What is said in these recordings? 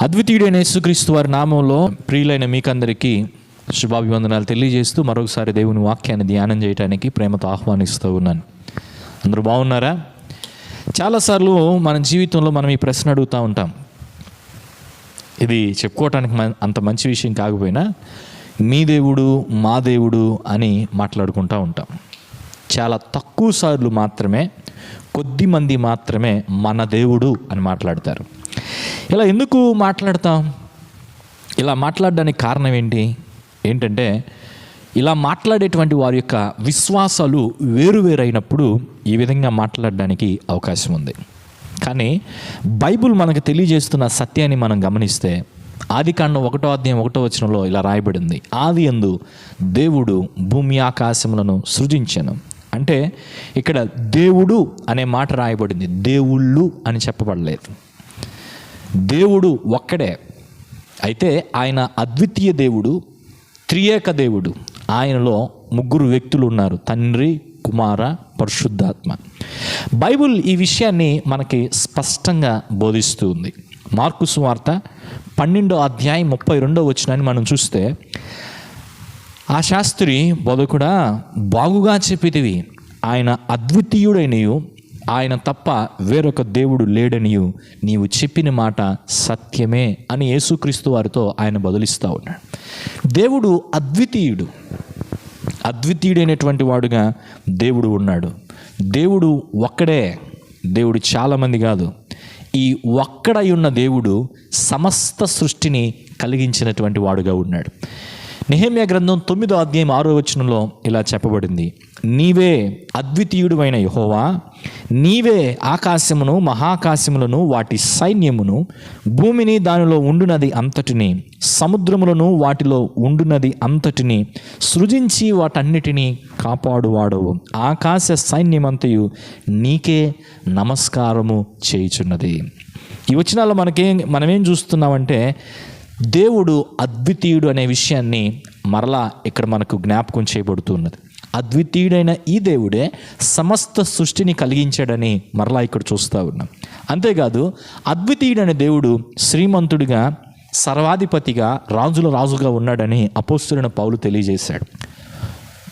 అద్వితీయుడైన యేసుక్రీస్తు వారి నామంలో ప్రియులైన మీకందరికీ శుభాభివందనాలు తెలియజేస్తూ మరొకసారి దేవుని వాక్యాన్ని ధ్యానం చేయడానికి ప్రేమతో ఆహ్వానిస్తూ ఉన్నాను. అందరూ బాగున్నారా? చాలాసార్లు మన జీవితంలో మనం ఈ ప్రశ్న అడుగుతూ ఉంటాం. ఇది చెప్పుకోవటానికి అంత మంచి విషయం కాకపోయినా మీ దేవుడు మా దేవుడు అని మాట్లాడుకుంటూ ఉంటాం. చాలా తక్కువ సార్లు మాత్రమే కొద్ది మంది మాత్రమే మన దేవుడు అని మాట్లాడతారు. ఇలా ఎందుకు మాట్లాడతాం? ఇలా మాట్లాడడానికి కారణం ఏంటి? ఏంటంటే ఇలా మాట్లాడేటువంటి వారి యొక్క విశ్వాసాలు వేరువేరైనప్పుడు ఈ విధంగా మాట్లాడడానికి అవకాశం ఉంది. కానీ బైబుల్ మనకు తెలియజేస్తున్న సత్యాన్ని మనం గమనిస్తే ఆది కాండం ఒకటో అధ్యాయం ఒకటో వచనంలో ఇలా రాయబడింది. ఆది ఎందు దేవుడు భూమి ఆకాశములను సృజించను. అంటే ఇక్కడ దేవుడు అనే మాట రాయబడింది. దేవుళ్ళు అని చెప్పబడలేదు. దేవుడు ఒక్కడే. అయితే ఆయన అద్వితీయ దేవుడు త్రియేక దేవుడు. ఆయనలో ముగ్గురు వ్యక్తులు ఉన్నారు తండ్రి కుమార పరిశుద్ధాత్మ. బైబుల్ ఈ విషయాన్ని మనకి స్పష్టంగా బోధిస్తూ ఉంది. మార్కు సువార్త పన్నెండో అధ్యాయం ముప్పై రెండో వచ్చినాన్ని మనం చూస్తే ఆ శాస్త్రి బోధకుడా బాగుగా చెప్పితివి. ఆయన అద్వితీయుడైనయు ఆయన తప్ప వేరొక దేవుడు లేడనియు. నీవు చెప్పిన మాట సత్యమే అని యేసుక్రీస్తు వారితో ఆయన బదులిస్తూ ఉన్నాడు. దేవుడు అద్వితీయుడు. అద్వితీయుడైనటువంటి వాడుగా దేవుడు ఉన్నాడు. దేవుడు ఒక్కడే. దేవుడు చాలామంది కాదు. ఈ ఒక్కడై ఉన్న దేవుడు సమస్త సృష్టిని కలిగించినటువంటి వాడుగా ఉన్నాడు. నిహమ్య గ్రంథం తొమ్మిదో అధ్యాయం ఆరో వచనంలో ఇలా చెప్పబడింది. నీవే అద్వితీయుడు అయిన యహోవా నీవే ఆకాశమును మహాకాశములను వాటి సైన్యమును భూమిని దానిలో ఉండునది అంతటిని సముద్రములను వాటిలో ఉండునది అంతటిని సృజించి వాటన్నిటినీ కాపాడువాడవు. ఆకాశ సైన్యమంతయు నీకే నమస్కారము చేయుచున్నది. ఈ వచనాల్లో మనకేం మనమేం చూస్తున్నామంటే దేవుడు అద్వితీయుడు అనే విషయాన్ని మరలా ఇక్కడ మనకు జ్ఞాపకం చేయబడుతున్నది. అద్వితీయుడైన ఈ దేవుడే సమస్త సృష్టిని కలిగించాడని మరలా ఇక్కడ చూస్తూ ఉన్నాం. అంతేకాదు అద్వితీయుడైన దేవుడు శ్రీమంతుడిగా సర్వాధిపతిగా రాజుల రాజుగా ఉన్నాడని అపోస్తులైన పౌలు తెలియజేశాడు.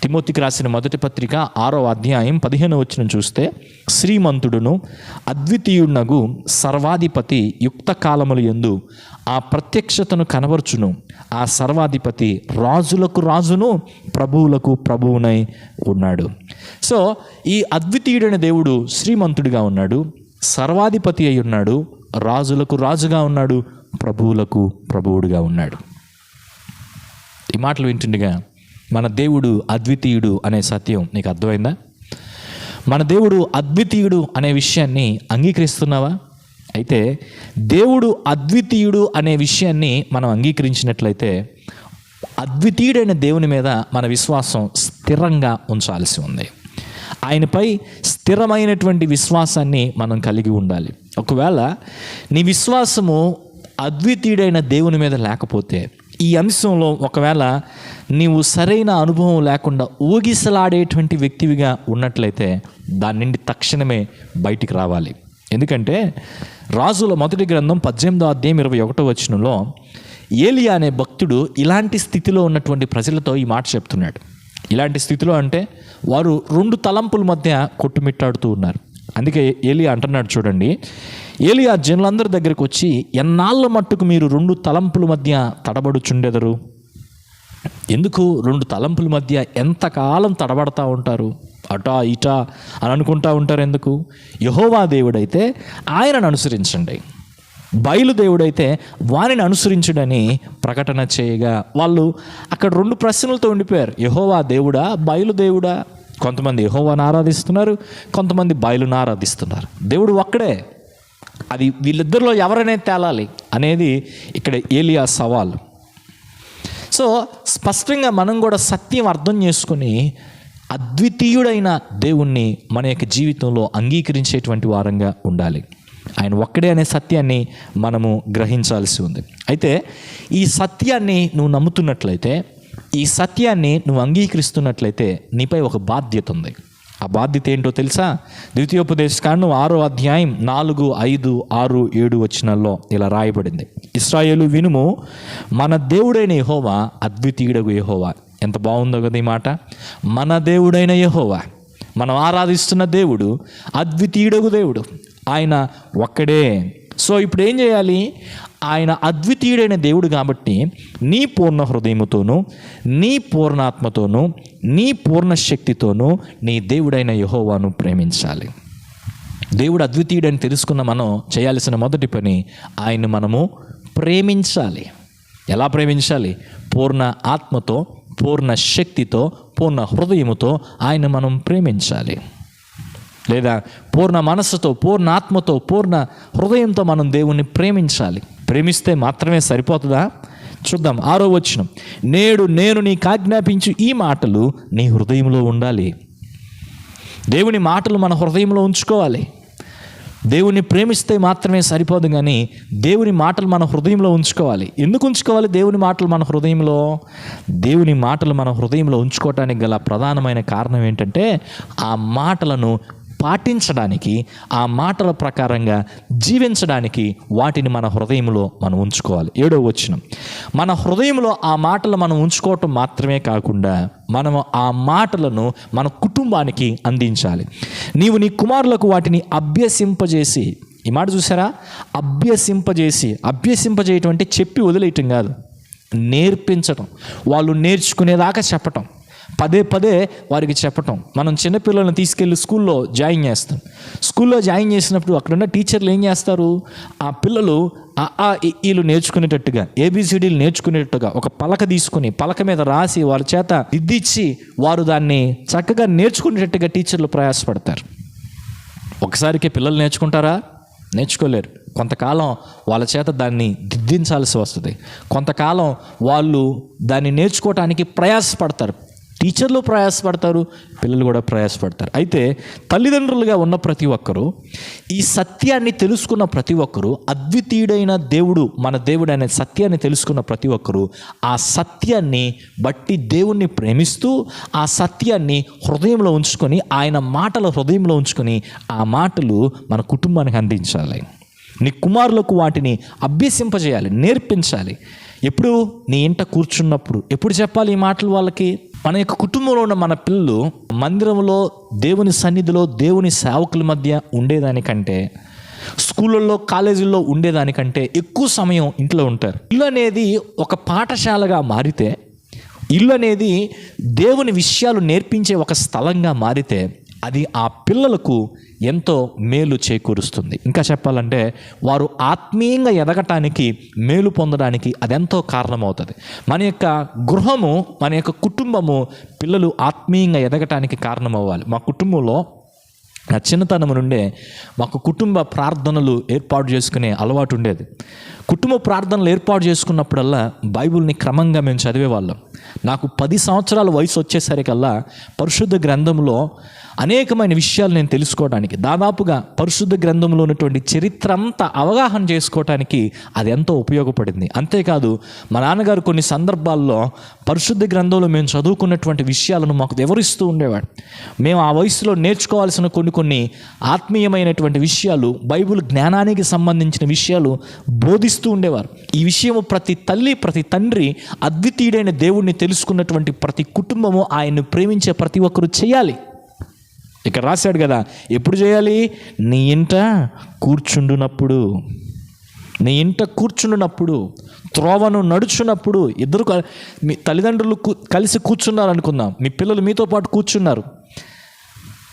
తిమోతికి రాసిన మొదటి పత్రిక ఆరో అధ్యాయం పదిహేను వచ్చిన చూస్తే శ్రీమంతుడును అద్వితీయునగు సర్వాధిపతి యుక్త కాలములు ఎందు ఆ ప్రత్యక్షతను కనబరుచును. ఆ సర్వాధిపతి రాజులకు రాజును ప్రభువులకు ప్రభువునై ఉన్నాడు. సో ఈ అద్వితీయుడైన దేవుడు శ్రీమంతుడిగా ఉన్నాడు సర్వాధిపతి అయి ఉన్నాడు రాజులకు రాజుగా ఉన్నాడు ప్రభువులకు ప్రభువుడిగా ఉన్నాడు. ఈ మాటలు వింటుండగా మన దేవుడు అద్వితీయుడు అనే సత్యం నీకు అర్థమైందా? మన దేవుడు అద్వితీయుడు అనే విషయాన్ని అంగీకరిస్తున్నావా? అయితే దేవుడు అద్వితీయుడు అనే విషయాన్ని మనం అంగీకరించినట్లయితే అద్వితీయుడైన దేవుని మీద మన విశ్వాసం స్థిరంగా ఉంచాల్సి ఉంది. ఆయనపై స్థిరమైనటువంటి విశ్వాసాన్ని మనం కలిగి ఉండాలి. ఒకవేళ నీ విశ్వాసము అద్వితీయుడైన దేవుని మీద లేకపోతే ఈ అంశంలో ఒకవేళ నీవు సరైన అనుభవం లేకుండా ఊగిసలాడేటువంటి వ్యక్తివిగా ఉన్నట్లయితే దాని నుండి తక్షణమే బయటికి రావాలి. ఎందుకంటే రాజుల మొదటి గ్రంథం పద్దెనిమిదో అధ్యాయం ఇరవై ఒకటో వచనంలో ఏలియా అనే భక్తుడు ఇలాంటి స్థితిలో ఉన్నటువంటి ప్రజలతో ఈ మాట చెప్తున్నాడు. ఇలాంటి స్థితిలో అంటే వారు రెండు తలంపుల మధ్య కొట్టుమిట్టాడుతూ ఉన్నారు. అందుకే ఏలియా అంటున్నాడు చూడండి ఏలియా జనులందరి దగ్గరికి వచ్చి ఎన్నాళ్ళ మట్టుకు మీరు రెండు తలంపుల మధ్య తడబడుచుండెదరు? ఎందుకు రెండు తలంపుల మధ్య ఎంతకాలం తడబడతా ఉంటారు? అటా ఇటా అని అనుకుంటా ఉంటారు ఎందుకు? యహోవా దేవుడైతే ఆయనను అనుసరించండి. బయలుదేవుడైతే వారిని అనుసరించుడని ప్రకటన చేయగా వాళ్ళు అక్కడ రెండు ప్రశ్నలతో ఉండిపోయారు. యహోవా దేవుడా బయలుదేవుడా కొంతమంది యహోవాను ఆరాధిస్తున్నారు కొంతమంది బయలును ఆరాధిస్తున్నారు. దేవుడు ఒక్కడే. అది వీళ్ళిద్దరిలో ఎవరనే తేలాలి అనేది ఇక్కడ ఏలియా సవాల్. సో స్పష్టంగా మనం కూడా సత్యం అర్థం చేసుకుని అద్వితీయుడైన దేవుణ్ణి మన యొక్క జీవితంలో అంగీకరించేటువంటి వారంగా ఉండాలి. ఆయన ఒక్కడే అనే సత్యాన్ని మనము గ్రహించాల్సి ఉంది. అయితే ఈ సత్యాన్ని నువ్వు నమ్ముతున్నట్లయితే ఈ సత్యాన్ని నువ్వు అంగీకరిస్తున్నట్లయితే నీపై ఒక బాధ్యత ఉంది. ఆ బాధ్యత ఏంటో తెలుసా? ద్వితీయోపదేశకాండం ఆరో అధ్యాయం నాలుగు ఐదు ఆరు ఏడు వచ్చినల్లో ఇలా రాయబడింది. ఇస్రాయేలు వినుము మన దేవుడైన యహోవా అద్వితీయుడగు యహోవా. ఎంత బాగుందో కదా ఈ మాట? మన దేవుడైన యహోవా మనం ఆరాధిస్తున్న దేవుడు అద్వితీయుడగు దేవుడు. ఆయన ఒక్కడే. సో ఇప్పుడు ఏం చేయాలి? ఆయన అద్వితీయుడైన దేవుడు కాబట్టి నీ పూర్ణ హృదయముతోనూ నీ పూర్ణాత్మతోనూ నీ పూర్ణ శక్తితోనూ నీ దేవుడైన యహోవాను ప్రేమించాలి. దేవుడు అద్వితీయుడని తెలుసుకున్న మనం చేయాల్సిన మొదటి పని ఆయన మనము ప్రేమించాలి. ఎలా ప్రేమించాలి? పూర్ణ ఆత్మతో పూర్ణ శక్తితో పూర్ణ హృదయముతో ఆయన మనం ప్రేమించాలి. లేదా పూర్ణ మనస్సుతో పూర్ణ ఆత్మతో పూర్ణ హృదయంతో మనం దేవుణ్ణి ప్రేమించాలి. ప్రేమిస్తే మాత్రమే సరిపోతుందా? చూద్దాం ఆరో వచనం. నేడు నేను నీకు ఆజ్ఞాపించు ఈ మాటలు నీ హృదయంలో ఉండాలి. దేవుని మాటలు మన హృదయంలో ఉంచుకోవాలి. దేవుని ప్రేమిస్తే మాత్రమే సరిపోదు కానీ దేవుని మాటలు మన హృదయంలో ఉంచుకోవాలి. ఎందుకు ఉంచుకోవాలి దేవుని మాటలు మన హృదయంలో? దేవుని మాటలు మన హృదయంలో ఉంచుకోవటానికి గల ప్రధానమైన కారణం ఏంటంటే ఆ మాటలను పాటించడానికి ఆ మాటల ప్రకారంగా జీవించడానికి వాటిని మన హృదయంలో మనం ఉంచుకోవాలి. ఏడో వచ్చినం మన హృదయంలో ఆ మాటలు మనం ఉంచుకోవటం మాత్రమే కాకుండా మనము ఆ మాటలను మన కుటుంబానికి అందించాలి. నీవు నీ కుమారులకు వాటిని అభ్యసింపజేసి ఈ మాట చూసారా? అభ్యసింపజేసి అభ్యసింపజేయటం అంటే చెప్పి వదిలేయటం కాదు. నేర్పించటం. వాళ్ళు నేర్చుకునేదాకా చెప్పటం. పదే పదే వారికి చెప్పటం. మనం చిన్నపిల్లలను తీసుకెళ్ళి స్కూల్లో జాయిన్ చేస్తాం. స్కూల్లో జాయిన్ చేసినప్పుడు అక్కడున్న టీచర్లు ఏం చేస్తారు? ఆ పిల్లలు ఆ ఆ ఈలు నేర్చుకునేటట్టుగా ఏబిసిడీలు నేర్చుకునేటట్టుగా ఒక పలక తీసుకుని పలక మీద రాసి వారి చేత దిద్దిచ్చి వారు దాన్ని చక్కగా నేర్చుకునేటట్టుగా టీచర్లు ప్రయాసపడతారు. ఒకసారికి పిల్లలు నేర్చుకుంటారా? నేర్చుకోలేరు. కొంతకాలం వాళ్ళ చేత దాన్ని దిద్దించాల్సి వస్తుంది. కొంతకాలం వాళ్ళు దాన్ని నేర్చుకోవటానికి ప్రయాసపడతారు. టీచర్లు ప్రయాసపడతారు పిల్లలు కూడా ప్రయాసపడతారు. అయితే తల్లిదండ్రులుగా ఉన్న ప్రతి ఒక్కరూ ఈ సత్యాన్ని తెలుసుకున్న ప్రతి ఒక్కరూ అద్వితీయుడైన దేవుడు మన దేవుడు అనే సత్యాన్ని తెలుసుకున్న ప్రతి ఒక్కరూ ఆ సత్యాన్ని బట్టి దేవుణ్ణి ప్రేమిస్తూ ఆ సత్యాన్ని హృదయంలో ఉంచుకొని ఆయన మాటల హృదయంలో ఉంచుకొని ఆ మాటలు మన కుటుంబానికి అందించాలి. నీ కుమారులకు వాటిని అభ్యసింపజేయాలి నేర్పించాలి. ఎప్పుడు నీ ఇంట కూర్చున్నప్పుడు ఎప్పుడు చెప్పాలి ఈ మాటలు వాళ్ళకి? మన యొక్క కుటుంబంలో ఉన్న మన పిల్లలు మందిరంలో దేవుని సన్నిధిలో దేవుని సేవకుల మధ్య ఉండేదానికంటే స్కూళ్ళల్లో కాలేజీల్లో ఉండేదానికంటే ఎక్కువ సమయం ఇంట్లో ఉంటారు. ఇల్లు అనేది ఒక పాఠశాలగా మారితే ఇల్లు అనేది దేవుని విషయాలు నేర్పించే ఒక స్థలంగా మారితే అది ఆ పిల్లలకు ఎంతో మేలు చేకూరుస్తుంది. ఇంకా చెప్పాలంటే వారు ఆత్మీయంగా ఎదగటానికి మేలు పొందడానికి అదెంతో కారణమవుతుంది. మన యొక్క గృహము మన యొక్క కుటుంబము పిల్లలు ఆత్మీయంగా ఎదగటానికి కారణమవ్వాలి. మా కుటుంబంలో నా చిన్నతనం నుండే మాకు కుటుంబ ప్రార్థనలు ఏర్పాటు చేసుకునే అలవాటు ఉండేది. కుటుంబ ప్రార్థనలు ఏర్పాటు చేసుకున్నప్పుడల్లా బైబిల్ని క్రమంగా మేము చదివేవాళ్ళం. నాకు పది సంవత్సరాల వయసు వచ్చేసరికల్లా పరిశుద్ధ గ్రంథంలో అనేకమైన విషయాలు నేను తెలుసుకోవడానికి దాదాపుగా పరిశుద్ధ గ్రంథంలో ఉన్నటువంటి చరిత్ర అంతా అవగాహన చేసుకోవటానికి అది ఎంతో ఉపయోగపడింది. అంతేకాదు మా నాన్నగారు కొన్ని సందర్భాల్లో పరిశుద్ధ గ్రంథంలో మేము చదువుకున్నటువంటి విషయాలను మాకు వివరిస్తూ ఉండేవాడు మేము ఆ వయసులో నేర్చుకోవాల్సిన కొన్ని కొన్ని ఆత్మీయమైనటువంటి విషయాలు బైబిల్ జ్ఞానానికి సంబంధించిన విషయాలు బోధిస్తూ ఉండేవారు. ఈ విషయము ప్రతి తల్లి ప్రతి తండ్రి అద్వితీయుడైన దేవుణ్ణి తెలుసుకున్నటువంటి ప్రతి కుటుంబము ఆయన్ను ప్రేమించే ప్రతి ఒక్కరు చేయాలి. ఇక్కడ రాశాడు కదా ఎప్పుడు చేయాలి? నీ ఇంట కూర్చుండునప్పుడు. నీ ఇంట కూర్చుండునప్పుడు త్రోవను నడుచున్నప్పుడు ఇద్దరు మీ తల్లిదండ్రులు కూ- కలిసి కూర్చున్నారు అనుకుందాం మీ పిల్లలు మీతో పాటు కూర్చున్నారు.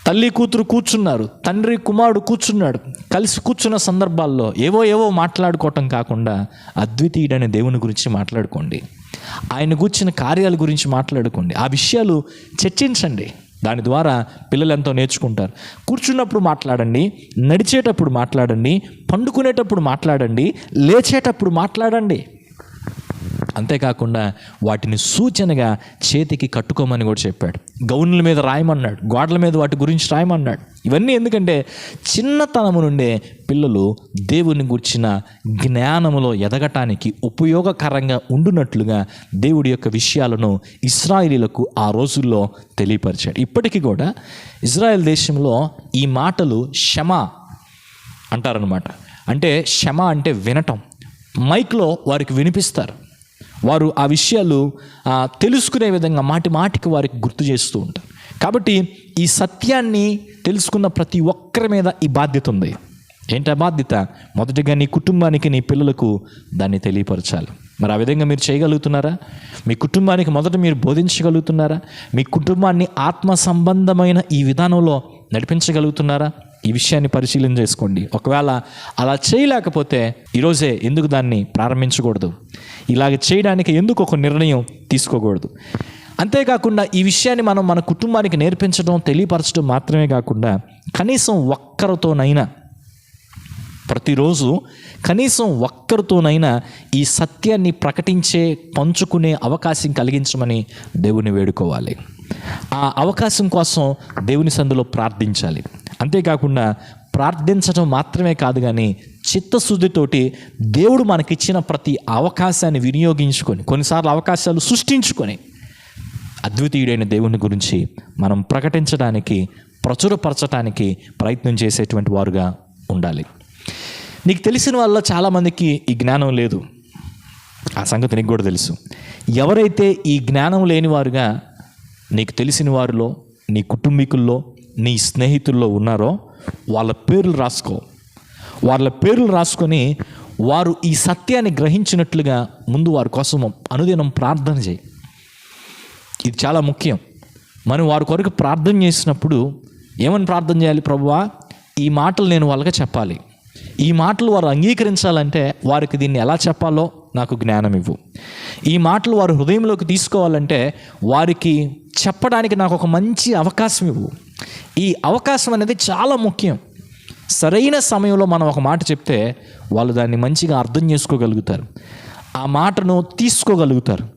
తల్లి కూతురు కూర్చున్నారు తండ్రి కుమారుడు కూర్చున్నాడు. కలిసి కూర్చున్న సందర్భాల్లో ఏవో ఏవో మాట్లాడుకోవటం కాకుండా అద్వితీయుడైన దేవుని గురించి మాట్లాడుకోండి. ఆయన కూర్చిన కార్యాల గురించి మాట్లాడుకోండి. ఆ విషయాలు చర్చించండి. దాని ద్వారా పిల్లలు ఎంతో నేర్చుకుంటారు. కూర్చున్నప్పుడు మాట్లాడండి నడిచేటప్పుడు మాట్లాడండి పండుకునేటప్పుడు మాట్లాడండి లేచేటప్పుడు మాట్లాడండి. అంతేకాకుండా వాటిని సూచనగా చేతికి కట్టుకోమని కూడా చెప్పాడు. గౌన్ల మీద రాయమన్నాడు గోడల మీద వాటి గురించి రాయమన్నాడు. ఇవన్నీ ఎందుకంటే చిన్నతనము నుండే పిల్లలు దేవుని గుర్చిన జ్ఞానములో ఎదగటానికి ఉపయోగకరంగా ఉండునట్లుగా దేవుడి యొక్క విషయాలను ఇస్రాయిలీలకు ఆ రోజుల్లో తెలియపరిచాడు. ఇప్పటికీ కూడా ఇజ్రాయెల్ దేశంలో ఈ మాటలు క్షమ అంటారనమాట అంటే క్షమ అంటే వినటం. మైక్లో వారికి వినిపిస్తారు. వారు ఆ విషయాలు తెలుసుకునే విధంగా మాటి మాటికి వారికి గుర్తు చేస్తూ ఉంటారు. కాబట్టి ఈ సత్యాన్ని తెలుసుకున్న ప్రతి ఒక్కరి మీద ఈ బాధ్యత ఉంది. ఏంటి ఆ బాధ్యత? మొదటిగా నీ కుటుంబానికి నీ పిల్లలకు దాన్ని తెలియపరచాలి. మరి ఆ విధంగా మీరు చేయగలుగుతున్నారా? మీ కుటుంబానికి మొదట మీరు బోధించగలుగుతున్నారా? మీ కుటుంబాన్ని ఆత్మ సంబంధమైన ఈ విధానంలో నడిపించగలుగుతున్నారా? ఈ విషయాన్ని పరిశీలన చేసుకోండి. ఒకవేళ అలా చేయలేకపోతే ఈరోజే ఎందుకు దాన్ని ప్రారంభించకూడదు? ఇలాగ చేయడానికి ఎందుకు ఒక నిర్ణయం తీసుకోకూడదు? అంతేకాకుండా ఈ విషయాన్ని మనం మన కుటుంబానికి నేర్పించడం తెలియపరచడం మాత్రమే కాకుండా కనీసం ఒక్కరితోనైనా ప్రతిరోజు కనీసం ఒక్కరితోనైనా ఈ సత్యాన్ని ప్రకటించే పంచుకునే అవకాశం కలిగించమని దేవుని వేడుకోవాలి. ఆ అవకాశం కోసం దేవుని సందులో ప్రార్థించాలి. అంతేకాకుండా ప్రార్థించడం మాత్రమే కాదు కానీ చిత్తశుద్ధితోటి దేవుడు మనకిచ్చిన ప్రతి అవకాశాన్ని వినియోగించుకొని కొన్నిసార్లు అవకాశాలు సృష్టించుకొని అద్వితీయుడైన దేవుని గురించి మనం ప్రకటించడానికి ప్రచురపరచడానికి ప్రయత్నం చేసేటువంటి వారుగా ఉండాలి. నీకు తెలిసిన వాళ్ళ చాలామందికి ఈ జ్ఞానం లేదు. ఆ సంగతి నీకు కూడా తెలుసు. ఎవరైతే ఈ జ్ఞానం లేని వారుగా నీకు తెలిసిన వారిలో నీ కుటుంబీకుల్లో నీ స్నేహితుల్లో ఉన్నారో వాళ్ళ పేర్లు రాసుకో. వాళ్ళ పేర్లు రాసుకొని వారు ఈ సత్యాన్ని గ్రహించినట్లుగా ముందు వారి కోసం అనుదినం ప్రార్థన చేయి. ఇది చాలా ముఖ్యం. మనం వారి కొరకు ప్రార్థన చేసినప్పుడు ఏమని ప్రార్థన చేయాలి ప్రభువా? ఈ మాటలు నేను వాళ్ళకి చెప్పాలి. ఈ మాటలు వారు అంగీకరించాలంటే వారికి దీన్ని ఎలా చెప్పాలో నాకు జ్ఞానం ఇవ్వు ఈ మాటలు వారు హృదయంలోకి తీసుకోవాలంటే వారికి చెప్పడానికి నాకు ఒక మంచి అవకాశం ఇవ్వు ఈ అవకాశం అనేది చాలా ముఖ్యం. సరైన సమయంలో మనం ఒక మాట చెప్తే వాళ్ళు దాన్ని మంచిగా అర్థం చేసుకోగలుగుతారు. ఆ మాటను తీసుకోగలుగుతారు.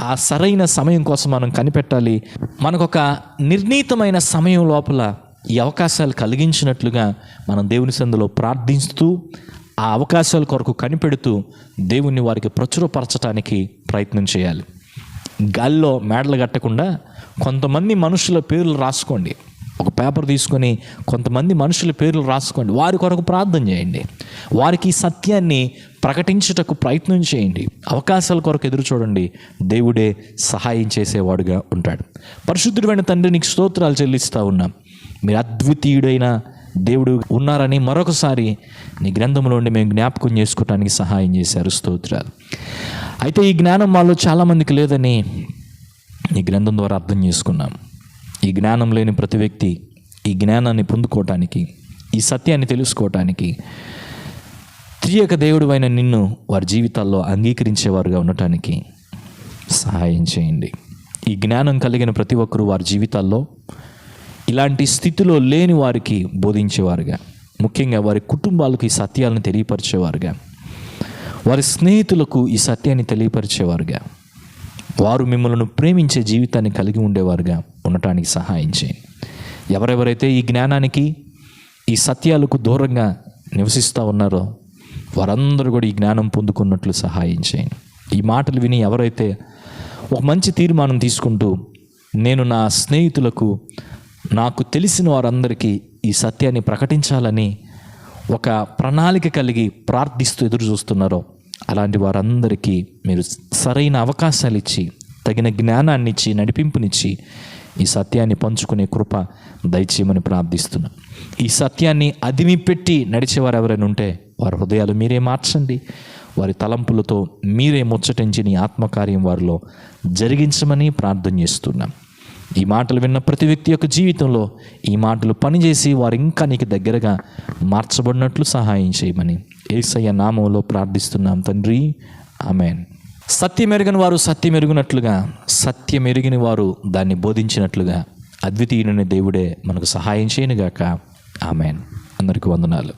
ఆ సరైన సమయం కోసం మనం కనిపెట్టాలి. మనకొక నిర్ణీతమైన సమయం లోపల ఈ అవకాశాలు కలిగించినట్లుగా మనం దేవుని సందులో ప్రార్థిస్తూ ఆ అవకాశాల కొరకు కనిపెడుతూ దేవుణ్ణి వారికి ప్రచురపరచడానికి ప్రయత్నం చేయాలి. గాల్లో మేడలు కట్టకుండా కొంతమంది మనుషుల పేర్లు రాసుకోండి. ఒక పేపర్ తీసుకొని కొంతమంది మనుషుల పేర్లు రాసుకోండి. వారి కొరకు ప్రార్థన చేయండి. వారికి ఈ సత్యాన్ని ప్రకటించుటకు ప్రయత్నం చేయండి. అవకాశాల కొరకు ఎదురు చూడండి. దేవుడే సహాయం చేసేవాడుగా ఉంటాడు. పరిశుద్ధుడైన తండ్రి నీకు స్తోత్రాలు చెల్లిస్తూ ఉన్నాం. మీరు అద్వితీయుడైన దేవుడు ఉన్నారని మరొకసారి నీ గ్రంథంలోండి మేము జ్ఞాపకం చేసుకోవటానికి సహాయం చేశారు. స్తోత్రాలు. అయితే ఈ జ్ఞానం మాలో చాలామందికి లేదని ఈ గ్రంథం ద్వారా అర్థం చేసుకున్నాం. ఈ జ్ఞానం లేని ప్రతి వ్యక్తి ఈ జ్ఞానాన్ని పొందుకోవటానికి ఈ సత్యాన్ని తెలుసుకోవటానికి త్రియక దేవుడు అయిన నిన్ను వారి జీవితాల్లో అంగీకరించేవారుగా ఉండటానికి సహాయం చేయండి. ఈ జ్ఞానం కలిగిన ప్రతి ఒక్కరూ వారి జీవితాల్లో ఇలాంటి స్థితిలో లేని వారికి బోధించేవారుగా. ముఖ్యంగా వారి కుటుంబాలకు ఈ సత్యాలను తెలియపరిచేవారుగా. వారి స్నేహితులకు ఈ సత్యాన్ని తెలియపరిచేవారుగా. వారు మిమ్మల్ని ప్రేమించే జీవితాన్ని కలిగి ఉండేవారుగా ఉండటానికి సహాయం చేయండి ఎవరెవరైతే ఈ జ్ఞానానికి ఈ సత్యాలకు దూరంగా నివసిస్తూ ఉన్నారో వారందరూ కూడా ఈ జ్ఞానం పొందుకున్నట్లు సహాయం చేయండి ఈ మాటలు విని ఎవరైతే ఒక మంచి తీర్మానం తీసుకుంటూ నేను నా స్నేహితులకు నాకు తెలిసిన వారందరికీ ఈ సత్యాన్ని ప్రకటించాలని ఒక ప్రణాళిక కలిగి ప్రార్థిస్తూ ఎదురు చూస్తున్నారో. అలాంటి వారందరికీ మీరు సరైన అవకాశాలు ఇచ్చి తగిన జ్ఞానాన్ని ఇచ్చి నడిపింపునిచ్చి ఈ సత్యాన్ని పంచుకునే కృప దయచేయమని ప్రార్థిస్తున్నా. ఈ సత్యాన్ని అదిమి పెట్టి నడిచేవారు ఎవరైనా ఉంటే వారి హృదయాలు మీరే మార్చండి. వారి తలంపులతో మీరే ముచ్చటించి నీ ఆత్మకార్యం వారిలో జరిగించమని ప్రార్థన చేస్తున్నాం. ఈ మాటలు విన్న ప్రతి వ్యక్తి యొక్క జీవితంలో ఈ మాటలు పనిచేసి వారు ఇంకా నీకు దగ్గరగా మార్చబడినట్లు సహాయం చేయమని ఏసయ్య నామంలో ప్రార్థిస్తున్నాం తండ్రి. ఆమెన్. సత్యమెరుగని వారు సత్యం సత్యమెరిగిన వారు దాన్ని బోధించినట్లుగా అద్వితీయుని దేవుడే మనకు సహాయం చేయనుగాక. ఆమెన్. అందరికీ వందనాలు.